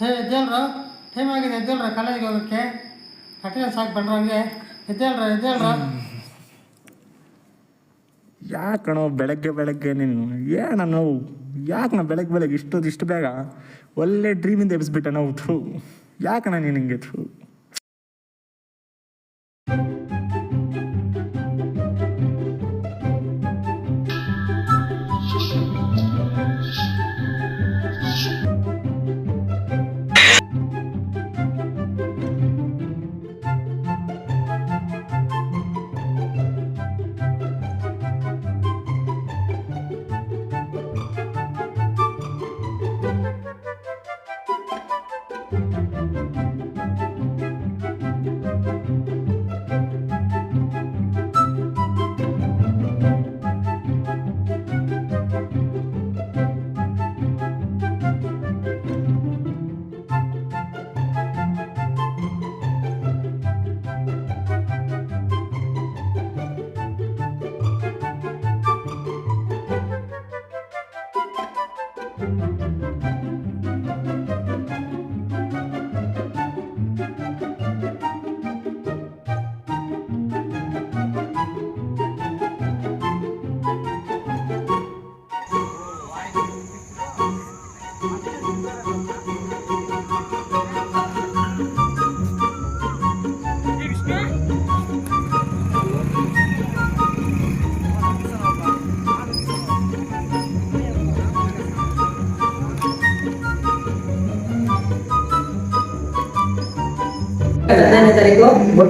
ಹೇ ಎದ್ದೇಳ್ರು? Time ಆಗಿದೆ, ಎದ್ದೇಳ್ರ ಕಾಲೇಜಿಗೆ ಹೋಗೋಕ್ಕೆ? ಅಟೆಂಡೆನ್ಸ್ ಸಾಕು ಬಂದ್ರಂಗೆ ಎದ್ದೇಳ್ರ ಎದ್ದೇಳ್ರ? ಯಾಕಣೋ ಬೆಳಗ್ಗೆ ಬೆಳಗ್ಗೆ ನೀನು? ಏನ ನೋವು? ಯಾಕೆ ಬೆಳಗ್ಗೆ ಬೆಳಗ್ಗೆ ಇಷ್ಟೊಂದು ಇಷ್ಟು ಬೇಗ ಒಳ್ಳೆ ಡ್ರೀಮಿಂದ ಎಬ್ಸ್ಬಿಟ್ಟೆ ನಾವು? ಥ್ರೂ ಯಾಕಣ ನೀನು ಹಿಂಗೆ? ಥೂ.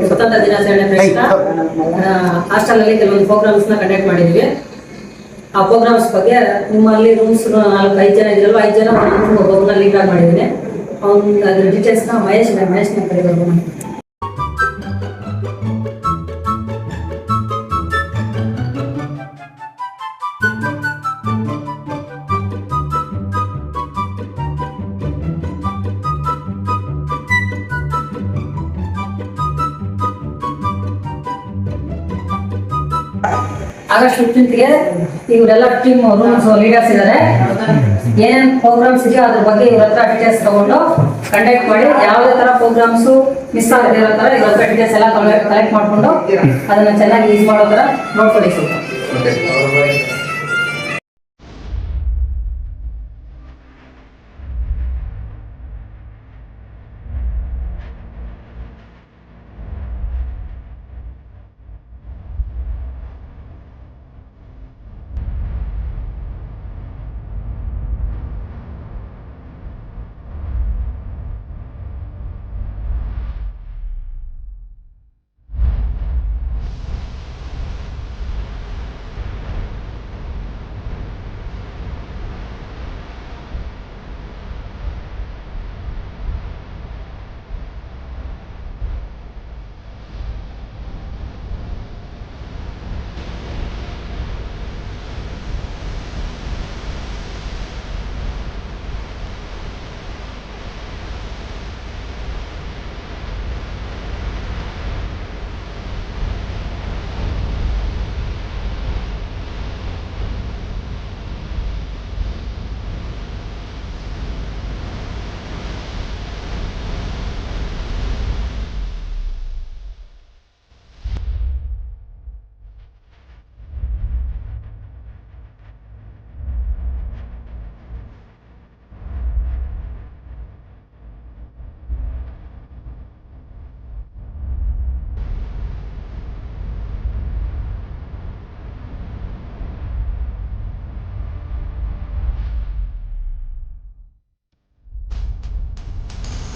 ಸ್ವತಂತ್ರ ದಿನಾಚರಣೆ ಪ್ರಯುಕ್ತ. ಹಾಸ್ಟೆಲ್ ಅಲ್ಲಿ ಕೆಲವೊಂದು ಪ್ರೋಗ್ರಾಮ್ಸ್ನ ಕಂಡಕ್ಟ್ ಮಾಡಿದ್ವಿ ಆ ಪ್ರೋಗ್ರಾಮ್ಸ್ ಬಗ್ಗೆ ನಿಮ್ಮಲ್ಲಿ ರೂಮ್ಸ್ ನಾಲ್ಕು ಐದು ಜನ ಇದ್ರಲ್ಲ ಐದು ಜನ ಒಬ್ಬೊಬ್ಬನ ಲೀಡ್ ಆಗಿ ಮಾಡಿದ್ದೀನಿ. ಅವ್ನ ಅದ್ರ ಡೀಟೇಲ್ಸ್ನ ಮಹೇಶ್ ಮಹೇಶ್ನ ಕರೀಬೋದು ಆಗಸ್ಟ್ ಫಿಫ್ಟೀನ್ತ್ಗೆ ಇವರೆಲ್ಲ ಟೀಮ್ ರೂಮ್ಸ್ ಲೀಡರ್ಸ್ ಇದ್ದಾರೆ ಏನೇನು ಪ್ರೋಗ್ರಾಮ್ಸ್ ಇದೆಯೋ ಅದ್ರ ಬಗ್ಗೆ ಇವ್ರ ಹತ್ರ ಡೀಟೇಲ್ಸ್ ತಗೊಂಡು ಕಂಡಕ್ಟ್ ಮಾಡಿ ಯಾವುದೇ ತರ ಪ್ರೋಗ್ರಾಮ್ಸ್ ಮಿಸ್ ಆಗದೆ ಇರೋ ತರ ಇವ್ರ ಹತ್ರ ಡೀಟೇಲ್ಸ್ ಎಲ್ಲ ಕಲೆಕ್ಟ್ ಮಾಡ್ಕೊಂಡು ಅದನ್ನ ಚೆನ್ನಾಗಿ ಯೂಸ್ ಮಾಡೋ ತರ ನೋಡ್ಕೊಳ್ಳಿ ಸ್ವಲ್ಪ.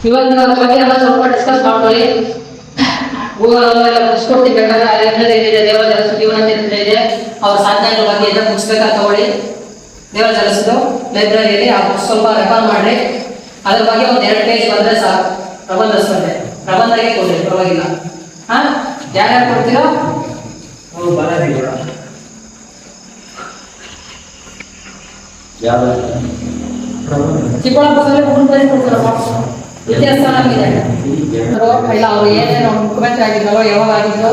ಇವಾಗ ನೀವು ಅದ್ರ ಬಗ್ಗೆ ಎಲ್ಲ ಸ್ವಲ್ಪ ಡಿಸ್ಕಸ್ ಮಾಡ್ಕೊಳ್ಳಿ ಕೊಡ್ತೀವಿ ಬೇಕಾದ್ರೆ ಅಲ್ಲಿ ಏನಿದೆ ದೇವರ ಜಲಸು ಜೀವನ ಚರಿತ್ರೆ ಇದೆ. ಅವ್ರ ಸಾಧನೆಗಳ ಬಗ್ಗೆ ಇದೆ ಬುಕ್ಸ್ ತಗೊಳ್ಳಿ. ದೇವರ ಜಲಸದು ಲೈಬ್ರರಿಯಲ್ಲಿ ಆ ಬುಕ್ಸ್ ಸ್ವಲ್ಪ ರೆಫರ್ ಮಾಡ್ರಿ. ಅದ್ರ ಬಗ್ಗೆ ಒಂದು ಎರಡು ಪೇಜ್ ಬಂದ್ರೆ ಸಾಕು. ಪ್ರಬಂಧ ಸ್ಪರ್ಧೆ. ಪ್ರಬಂಧಕ್ಕೆ ಕೊಡ್ರಿ ಪರವಾಗಿಲ್ಲ. ಹಾ? ಯಾರ್ಯಾರು ಕೊಡ್ತೀರೋ? ಚಿಕ್ಕಬಳ್ಳಾಪುರದಲ್ಲಿ ಮೂರು ಪ್ರೈಸ್ ಕೊಡ್ತಾರಪ್ಪ ಇತಿಹಾಸ ಇದೆ ಇಲ್ಲ, ಅವ್ರು ಏನೇನು ಮುಖ್ಯಮಂತ್ರಿ ಆಗಿದ್ದರೋ, ಯಾವಾಗ ಆಗಿದ್ರು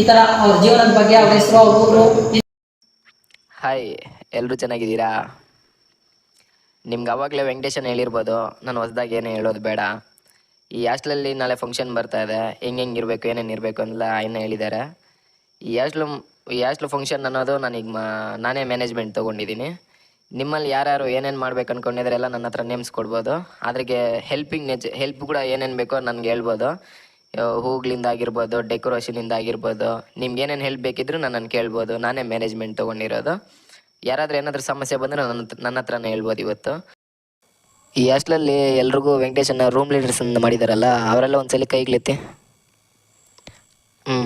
ಈ ತರ ಅವ್ರ ಜೀವನದ ಬಗ್ಗೆ ಅವ್ರ ಹೆಸರು, ಅವ್ರ ಊರು ಹಾಯ್ ಎಲ್ಲರೂ ಚೆನ್ನಾಗಿದ್ದೀರಾ? ನಿಮ್ಗೆ ಅವಾಗಲೇ ವೆಂಕಟೇಶನ್ ಹೇಳಿರ್ಬೋದು, ನಾನು ಹೊಸ್ದಾಗ ಏನೇ ಹೇಳೋದು ಬೇಡ. ಈ ಹಾಸ್ಟ್ಲಲ್ಲಿ ನಾಳೆ ಫಂಕ್ಷನ್ ಬರ್ತಾ ಇದೆ, ಹೆಂಗೆ ಹೆಂಗೆ ಇರಬೇಕು, ಏನೇನು ಇರಬೇಕು ಅಂತೆಲ್ಲ ಏನು ಹೇಳಿದ್ದಾರೆ ಈ ಹಾಸ್ಟ್ಲು ಈ ಹಾಸ್ಟ್ಲು ಫಂಕ್ಷನ್ ಅನ್ನೋದು ನಾನೀಗ ಮಾ, ನಾನೇ ಮ್ಯಾನೇಜ್ಮೆಂಟ್ ತೊಗೊಂಡಿದ್ದೀನಿ. ನಿಮ್ಮಲ್ಲಿ ಯಾರ್ಯಾರು ಏನೇನು ಮಾಡ್ಬೇಕು ಅನ್ಕೊಂಡಿದ್ರೆ ಎಲ್ಲ ನನ್ನ ಹತ್ರ ನೇಮ್ಸ್ ಕೊಡ್ಬೋದು. ಅದ್ರಿಗೆ ಹೆಲ್ಪಿಂಗ್ ನೆಚ್ ಹೆಲ್ಪ್ ಕೂಡ ಏನೇನು ಬೇಕೋ ನನಗೆ ಹೇಳ್ಬೋದು. ಹೂಗಳಿಂದ ಆಗಿರ್ಬೋದು ಡೆಕೋರೇಷನಿಂದ ಆಗಿರ್ಬೋದು, ನಿಮ್ಗೆ ಏನೇನು ಹೆಲ್ಪ್ ಬೇಕಿದ್ರು ನನ್ನನ್ನು ಕೇಳ್ಬೋದು. ನಾನೇ ಮ್ಯಾನೇಜ್ಮೆಂಟ್ ತೊಗೊಂಡಿರೋದು. ಯಾರಾದರೂ ಏನಾದರೂ ಸಮಸ್ಯೆ ಬಂದರೆ ನನ್ನ ನನ್ನ ಹತ್ರನೇ ಹೇಳ್ಬೋದು ಇವತ್ತು. ಈ ಹಾಸ್ಟ್ಲಲ್ಲಿ ಎಲ್ರಿಗೂ ವೆಂಕಟೇಶನ್ನ ರೂಮ್ ಲೀಡರ್ಸ್ ಮಾಡಿದಾರಲ್ಲ, ಅವರೆಲ್ಲ ಒಂದ್ಸಲಿ ಕೈಗ್ಲೆತ್ತಿ ಹ್ಞೂ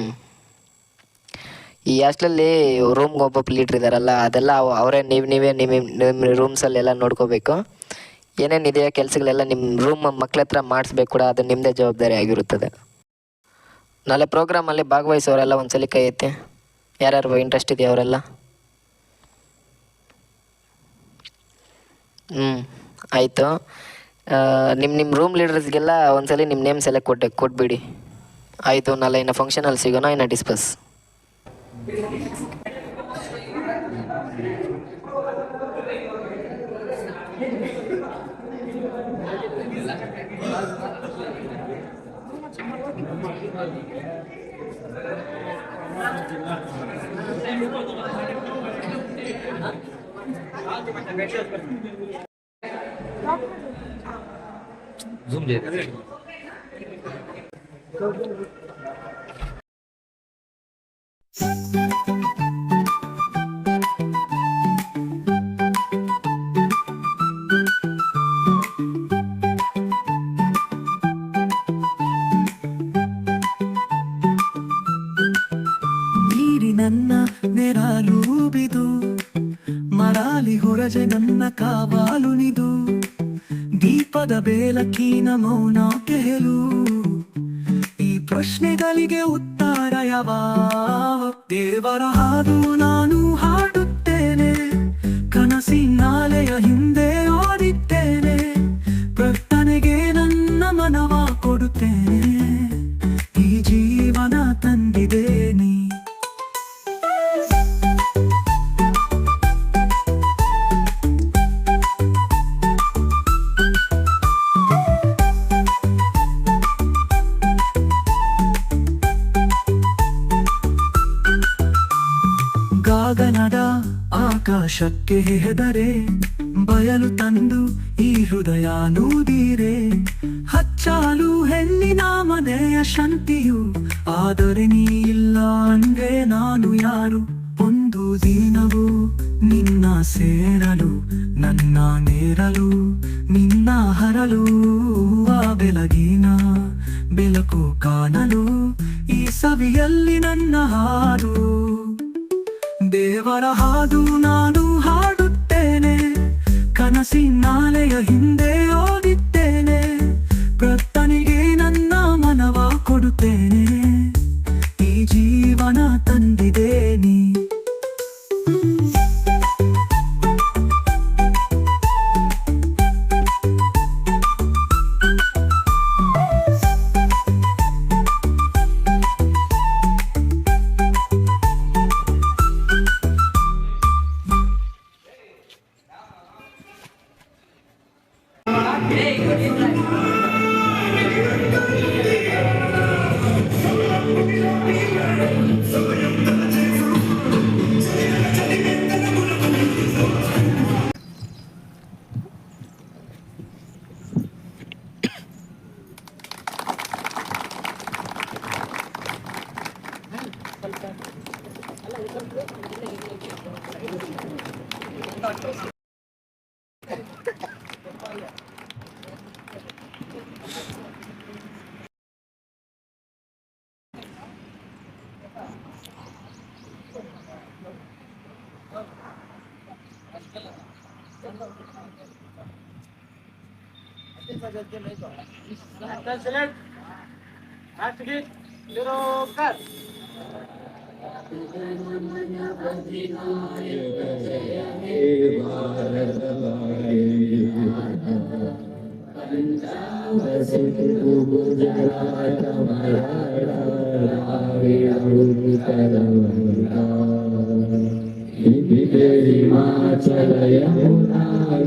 ಈ ಹಾಸ್ಟೆಲಲ್ಲಿ ರೂಮ್ಗೆ ಒಬ್ಬೊಬ್ಬ ಲೀಡ್ರ್ ಇದ್ದಾರಲ್ಲ ಅದೆಲ್ಲ ಅವ್- ಅವರೇ ನೀವು, ನೀವೇ ನಿಮ್ಮ ನಿಮ್ಮ ರೂಮ್ಸಲ್ಲೆಲ್ಲ ನೋಡ್ಕೋಬೇಕು. ಏನೇನಿದೆಯೋ ಕೆಲಸಗಳೆಲ್ಲ ನಿಮ್ಮ ರೂಮ್ ಮಕ್ಳ ಹತ್ರ ಮಾಡಿಸ್ಬೇಕು ಕೂಡ, ಅದು ನಿಮ್ಮದೇ ಜವಾಬ್ದಾರಿ ಆಗಿರುತ್ತದೆ. ನಾಳೆ ಪ್ರೋಗ್ರಾಮಲ್ಲಿ ಭಾಗವಹಿಸೋರೆಲ್ಲ ಒಂದ್ಸಲಿ ಕೈ ಐತಿ ಯಾರ್ಯಾರು ಇಂಟ್ರೆಸ್ಟ್ ಇದೆಯಾ ಅವರೆಲ್ಲ? ಹ್ಞೂ ಆಯಿತು. ನಿಮ್ಮ ನಿಮ್ಮ ರೂಮ್ ಲೀಡರ್ಸ್ಗೆಲ್ಲ ಒಂದ್ಸಲಿ ನಿಮ್ಮ ನೇಮ್ ಸೆಲೆಕ್ಟ್ ಕೊಟ್ಟೆ ಕೊಟ್ಬಿಡಿ. ಆಯಿತು, ನಾಳೆ ಇನ್ನು ಫಂಕ್ಷನಲ್ಲಿ ಸಿಗೋಣ, ಇನ್ನು ಡಿಸ್ಕಸ್ Zoom deh. ನನ್ನ ಬಿದು ಮರಾಲಿ ಹೊರಜೆ ನನ್ನ ಕಾವಾಲು ನಿದು. ದೀಪದ ಬೆಳಕಿನ ಮೌನ ಕೇಳು ಈ ಪ್ರಶ್ನೆಗಳಿಗೆ ಉತ್ತರ ಯಾವ ದೇವರ ಹಾಡು ನಾನು ಹಾಡುತ್ತೇನೆ. ಕನಸಿನಾಲೆಯ ಹಿಂದೆ ಆಕಾಶಕ್ಕೆ ಹೆದರೆ, ಬಯಲು ತಂದು ಈ ಹೃದಯ ನೂದಿರೆ. ಹಚ್ಚಾಲು ಹೆಣ್ಣಿನ ಮನೆಯ ಶಾಂತಿಯು, ಆದರೆ ನೀ ಇಲ್ಲ ಅಂದ್ರೆ ನಾನು ಯಾರು? ಒಂದು ದಿನವೂ ನಿನ್ನ ಸೇರಲು, ನನ್ನ ನೇರಲು, ನಿನ್ನ ಹರಲು, ಆ ಬೆಲಗಿನ ಬೆಲಕು ಕಾಣಲು, ಈ ಸವಿಯಲ್ಲಿ ನನ್ನ ಹಾಡು. ದೇವರ ಹಾದು ನಾನು ಹಾಡುತ್ತೇನೆ. ಕನಸಿನಾಲೆಯ ಹಿಂದೆ ಓದಿದ್ದೇನೆ تنزلت هتجي لروكات ഹിമാചലയമു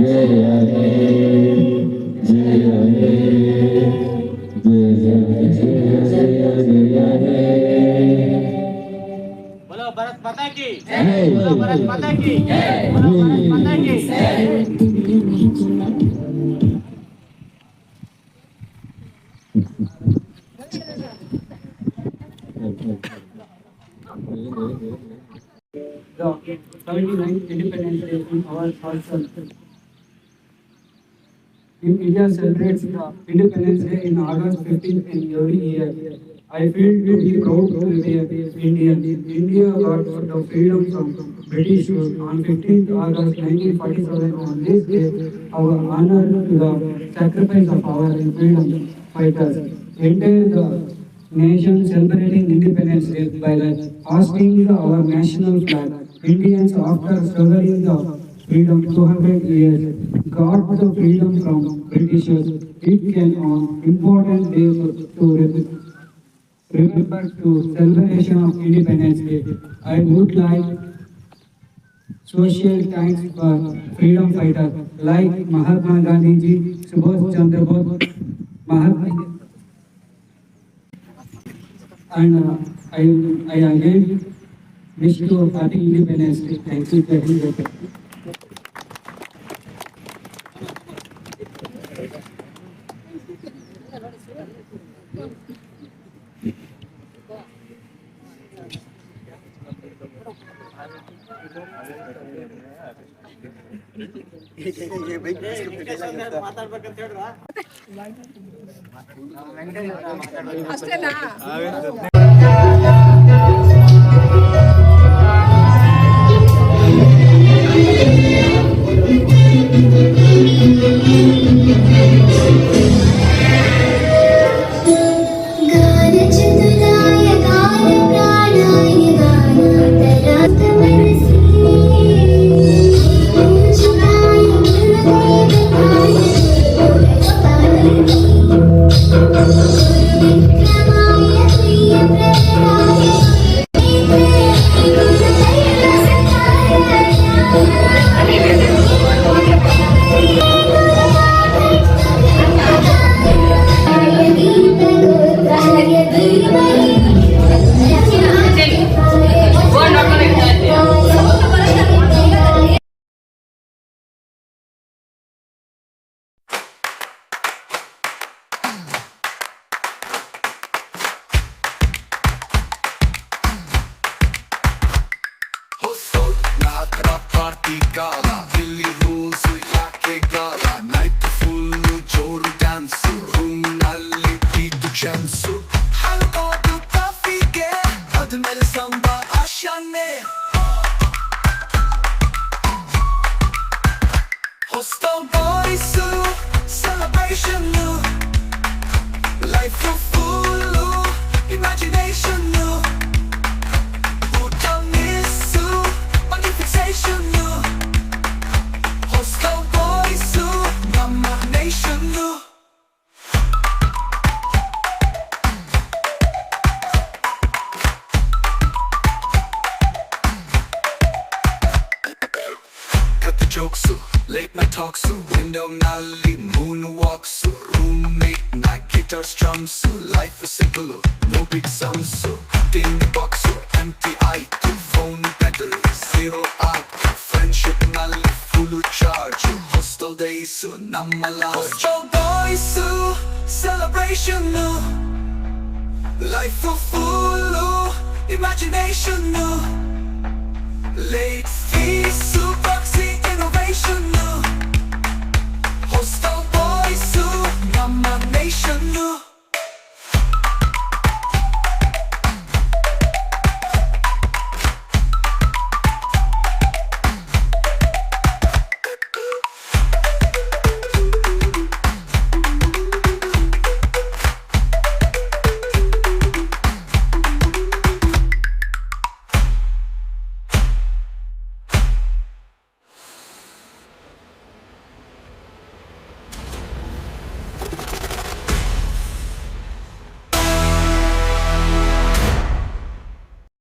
जय हे जय हे जय जय जय हे बोलो भारत माता की। जय बोलो भारत माता की। बोलो भारत माता की। The 79th Independence Day in our culture. In India celebrates the Independence Day in August 15th in every year. I feel to be proud to be an Indian. India got the freedom from British on 15th August 1947. On this day, our honor to the sacrifice of our freedom fighters. Entire the nation celebrating Independence Day by the hosting our national flag. Indians after struggling the freedom 200 years got the freedom from Britishers. It can on important day to re- remember to celebration of Independence Day. I would like social thanks for freedom fighters like Mahatma Gandhi ji, Subhash Chandra Bose, Mahatma and uh, I, I again wish a happy Independence Day. Thank you. Jai Hind, ಅಷ್ಟೇನಾ? And he had. Because hero up Friendship na life full of charge. Hostel days na malaj Hostel boys celebration no. Life full of imagination no. Late fees proxy innovation no. Hostel boys na nation no.